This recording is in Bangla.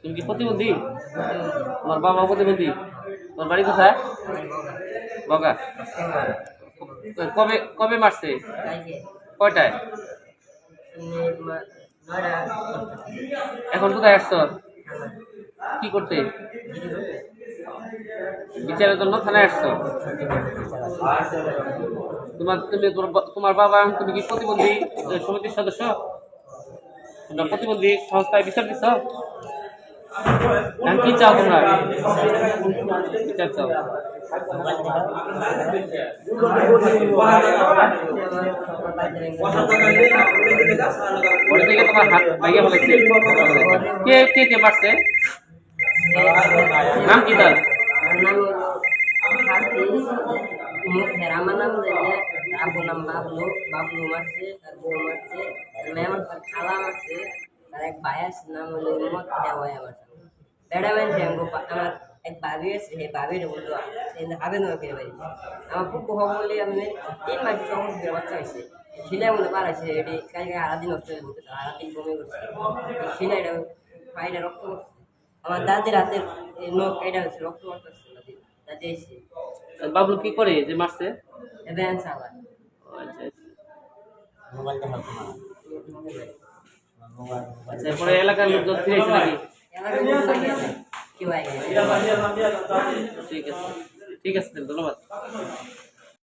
তুমি কি প্রতিবন্ধী? তোমার বাবা প্রতিবন্ধী? তোমার বাড়ি কোথায়? বগা। কবে কবে মারছে? কয়টায়? এখন কোথায় আসছো? কি করতে? বিচারের জন্য থানায় আসছো? তোমার, তুমি, তোমার বাবা, তুমি কি প্রতিবন্ধী? সমিতির সদস্য? তোমরা প্রতিবন্ধী সংস্থায় বিচার দিচ্ছ এখন কি চাও তোমরা? বিচার চাও? ঘরে থেকে তোমার হাত ভাইয়া নাম কি তার? আমার নাম বাবলু বাবলু মারছে, তার বউ মারছে। মেহমান তার খালা মারছে তার এক ভাই আছে নাম হলো মোহাম্মদ দেওয়াই আমার বেড়া মানছে আমার এক ভাবি আছে সেই ভাবির বলল আবেদন করে পারি আমার খুব হব বলে আমি তিন মাস সমস্ত বাচ্চা হয়েছে সিলাই মধ্যে পারাইছে এটি কালকে নষ্ট হয়ে বলতে আরাদিন বমি করছে সিলাইটা পায়টা রক্ত করছে আমার দাদির হাতের নখ এটা হচ্ছে রক্ত করতেছে দাদি এসে বাবলু কি করে যে মারছে ভ্যান চালায় ও, পরে এলাকার লোকজন ফিরেছে নাকি এলাকার লোক লাগে না, না। ঠিক আছে। ঠিক আছে ধন্যবাদ।